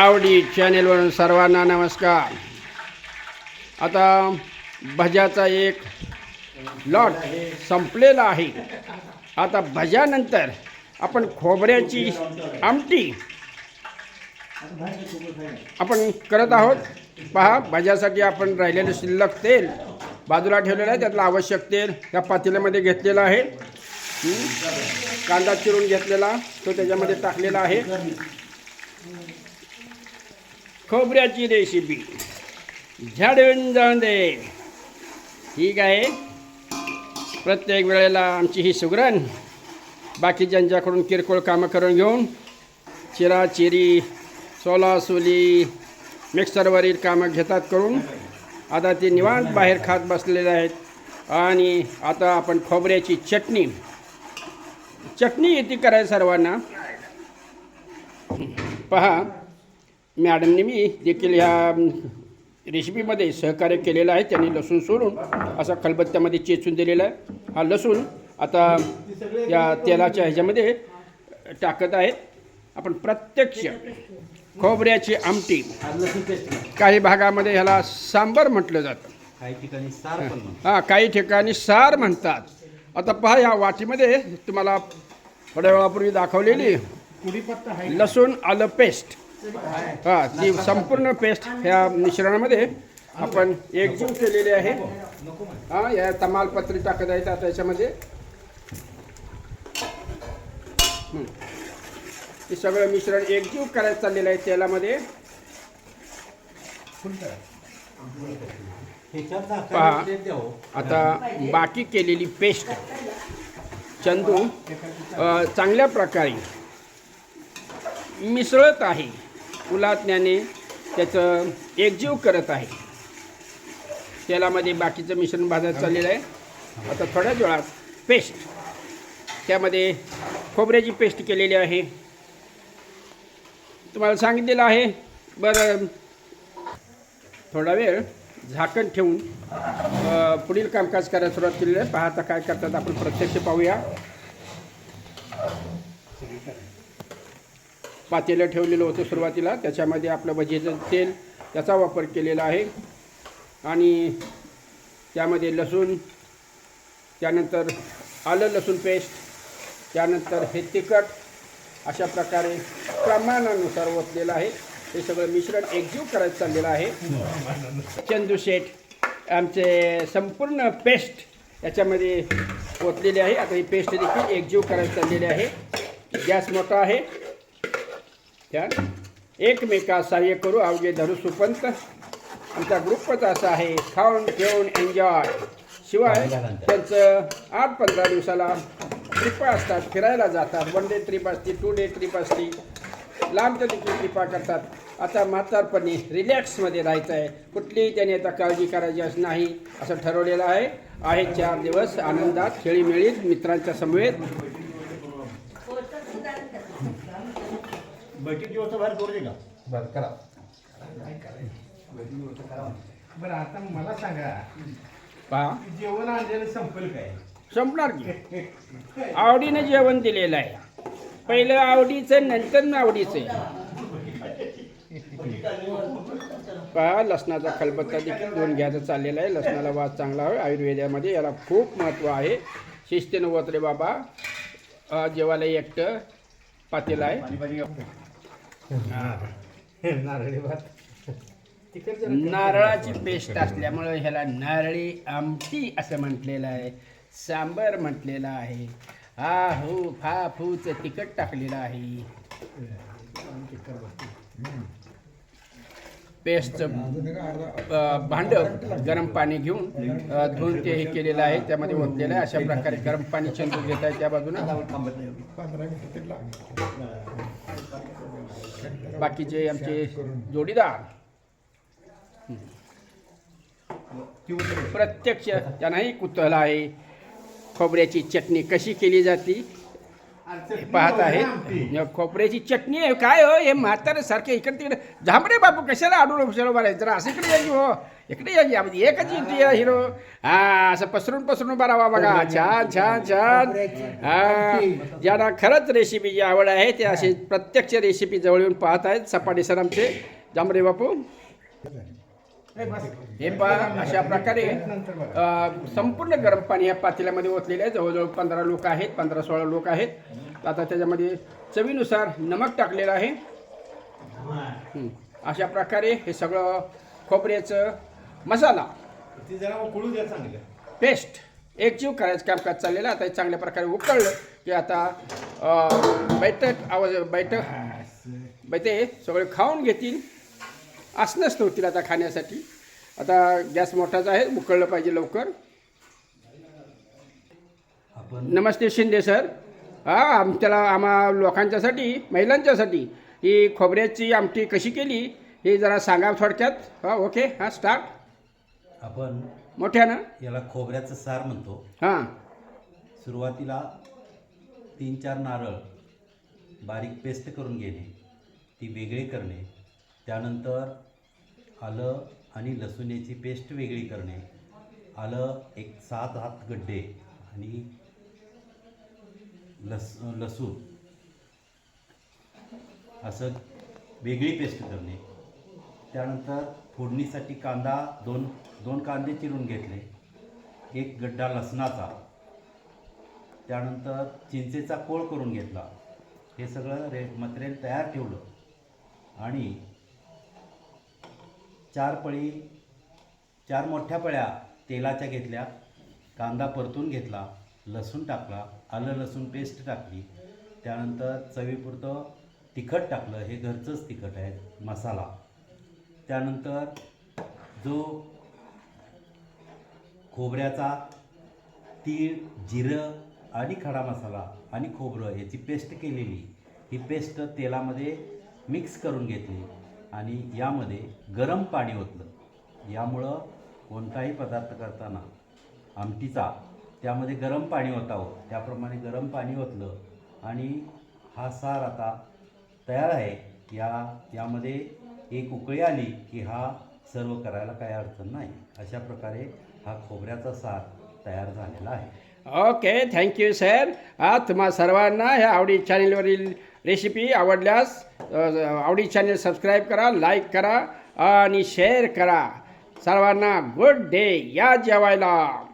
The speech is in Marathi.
आवडी चॅनेलवरून सर्वांना नमस्कार. आता भज्याचा एक लॉट संपलेला आहे. आता भज्यानंतर आपण खोबऱ्याची आमटी आपण करत आहोत. पहा भज्यासाठी आपण राहिलेलं शिल्लक तेल बाजूला ठेवलेलं आहे. त्यातलं आवश्यक तेल त्या पातेल्यामध्ये घेतलेलं आहे. कांदा चिरून घेतलेला तो त्याच्यामध्ये टाकलेला आहे. खोबऱ्याची रेसिपी झाडून जाऊन दे. ठीक आहे. प्रत्येक वेळेला आमची ही सुगरण. बाकी ज्यांच्याकडून किरकोळ कामं करून घेऊन चिराचिरी सोलासोली मिक्सरवरील कामं घेतात करून आता ते निवांत बाहेर खात बसलेले आहेत. आणि आता आपण खोबऱ्याची चटणी. चटणी येते करायला सर्वांना. पहा. मॅडमने मी देखील ह्या रेसिपीमध्ये सहकार्य केलेलं आहे त्यांनी लसूण सोडून असा खलबत्त्यामध्ये चेचून दिलेला आहे. हा लसूण आता या तेलाच्या ह्याच्यामध्ये टाकत आहेत आपण प्रत्यक्ष खोबऱ्याची आमटी काही भागामध्ये ह्याला सांबर म्हटलं जातं. काही ठिकाणी सार. हां काही ठिकाणी सार म्हणतात. आता पहा या वाटीमध्ये तुम्हाला थोड्या वेळापूर्वी दाखवलेली. लसूण आलं पेस्ट हां ती संपूर्ण पेस्ट ह्या मिश्रणामध्ये आपण एकजीव केलेली आहे. हां या तमालपत्री टाकत आहेत आता याच्यामध्ये. हे सगळं मिश्रण एकजीव करायचं चाललेलं आहे तेलामध्ये. पहा. आता बाकी केलेली पेस्ट चंदू चांगल्या प्रकारे मिसळत आहे. उलाटण्याने त्याचं एकजीव करत आहे. तेलामध्ये बाकीचं मिश्रण भाजत चाललेलं आहे. आता थोड्याच वेळात पेस्ट. त्यामध्ये खोबऱ्याची पेस्ट केलेली आहे. तुम्हाला सांगितलेलं आहे. बरं. थोडा वेळ झाकण ठेवून पुढील कामकाज करायला सुरुवात केलेली आहे. पाहता काय करतात आपण प्रत्यक्ष पाहूया. पातेलं ठेवलेलं होतं सुरुवातीला. त्याच्यामध्ये आपलं भजीचं तेल त्याचा वापर केलेला आहे. आणि त्यामध्ये लसूण त्यानंतर आलं लसूण पेस्ट त्यानंतर हे तिखट अशा प्रकारे प्रमाणानुसार ओतलेलं आहे. हे सगळं मिश्रण एकजीव करायचं चाललेलं आहे. चंदू शेठ आमचे संपूर्ण पेस्ट याच्यामध्ये ओतलेली आहे. आता ही पेस्ट देखील एकजीव करायला चाललेली आहे. गॅस मोठा आहे. त्या एकमेका सहाय्य करू. अवघे धरू सुपंत. आमचा ग्रुपच असा आहे. खाऊन ठेवून एन्जॉय शिवाय त्यांचं आठ पंधरा दिवसाला ट्रिपा असतात. फिरायला जातात. वन डे ट्रिप असते टू डे ट्रिप असते. लांबच्या देखील ट्रिपा करतात. आता म्हातारपणी रिलॅक्समध्ये राहायचं आहे कुठलीही त्याने आता काळजी करायची असं नाही. असं ठरवलेलं आहे. आहे चार दिवस आनंदात खेळीमेळीत मित्रांच्या समवेत. बैठक दिवस बाहेर करू दे का? बरं करा. बरं आता मला सांगा. पहा. जेवण आणलेलं संपेल काय? संपणार की? आवडीनं जेवण दिलेलं आहे. पहिलं आवडीचं नंतर आवडीचं पहा लसणाचा खलबत्ता देखील दोन घ्यायचा चाललेला आहे. लसणाला वास चांगला आहे आयुर्वेदामध्ये याला खूप महत्त्व आहे. शिस्तीनं वत रे बाबा. अ, जेवायला एकटं पातेलं आहे. नारळी भात नारळाची पेस्ट असल्यामुळं ह्याला नारळी आमटी असं म्हटलेलं आहे. सांबर म्हटलेलं आहे. हा हो फा फूच तिखट टाकलेलं आहे. पेस्टचं भांडं गरम पाणी घेऊन धुवून ते हे केलेलं आहे त्यामध्ये ओतलेलं आहे. अशा प्रकारे गरम पाणी चंदू घेत आहे त्या बाजूनं. बाकीचे आमचे जोडीदार प्रत्यक्ष त्यांनाही कुतूहल आहे खोबऱ्याची चटणी कशी केली जाते हे पाहत आहे. खोबऱ्याची चटणी आहे काय हो हे म्हातारे सारखे इकडे तिकडे. झांबरे बापू कशाला आडून कशाला बरं? जरा असं इकडे यायची हो. इकडे यायची म्हणजे एकच येते हिरो. हा असं पसरून पसरून बरावा बघा. छान छान छान. हा ज्यांना खरंच रेसिपीची आवड आहे ते असे प्रत्यक्ष रेसिपी जवळ येऊन पाहत आहेत. सपाटी सर आमचे. जांभरे बापू. हे पहा अशा प्रकारे अ, संपूर्ण गरम पाणी या पातेल्यामध्ये ओतलेले आहे. जवळजवळ पंधरा लोक आहेत पंधरा सोळा लोक आहेत. आता त्याच्यामध्ये चवीनुसार नमक टाकलेलं आहे. हं. अशा प्रकारे हे सगळं खोबऱ्याचं मसाला. ती जरा उकळू द्या चांगलं. पेस्ट. एकजीव करायचं कामकाज चाललेलं. आता हे चांगल्या प्रकारे उकळलं की आता अ, बैठक आवाज बैठक. बैठे सगळे खाऊन घेतील. असणंच नव्हतील आता खाण्यासाठी. आता गॅस मोठाच आहे उकळलं पाहिजे लवकर. आपण नमस्ते शिंदे सर. हा आमच्याला आम्हा लोकांच्यासाठी महिलांच्यासाठी ही खोबऱ्याची आमटी कशी केली हे जरा सांगा थोडक्यात. हा ओके हां स्टार्ट आपण मोठ्यानं याला खोबऱ्याचं सार म्हणतो. हां. सुरुवातीला तीन चार नारळ बारीक पेस्ट करून घेणे ती वेगळी करणे त्यानंतर आलं आणि लसूण पेस्ट वेगळी करणे. आलं एक सात हात गड्डे आणि लस लसूण. असं वेगळी पेस्ट करणे. त्यानंतर फोडणीसाठी कांदा दोन दोन कांदे चिरून घेतले. एक गड्डा लसणाचा. त्यानंतर चिंचेचा कोळ करून घेतला. हे सगळं रे मटेरियल तयार ठेवलं. आणि चार पळी चार मोठ्या पळ्या तेलाच्या घेतल्या कांदा परतून घेतला लसूण टाकला आलं लसूण पेस्ट टाकली त्यानंतर चवीपुरतं तिखट टाकलं हे घरचंच तिखट आहे मसाला. त्यानंतर जो खोबऱ्याचा तीळ जिरं आणि खडा मसाला आणि खोबरं याची पेस्ट केलेली ही पेस्ट तेलामध्ये मिक्स करून घेतली. आणि यामध्ये गरम पाणी ओतलं. यामुळं कोणताही पदार्थ करताना आमटीचा त्यामध्ये गरम पाणी ओतावं. त्याप्रमाणे गरम पाणी ओतलं आणि हा सार आता तयार आहे. या यामध्ये एक उकळी आली की हा सर्व करायला काही अडचण नाही. अशा प्रकारे हा खोबऱ्याचा सार तयार झालेला आहे. ओके थँक्यू सर हा तुम्हा सर्वांना ह्या आवडी चॅनेलवरील रेसिपी आवडल्यास आवडी चॅनल सबस्क्राईब करा लाईक करा आणि शेअर करा. सर्वांना गुड डे या जेवायला.